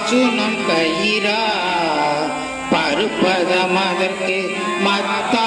பாசுனம் கயிரா பருப்பதம் அதற்கு மத்தா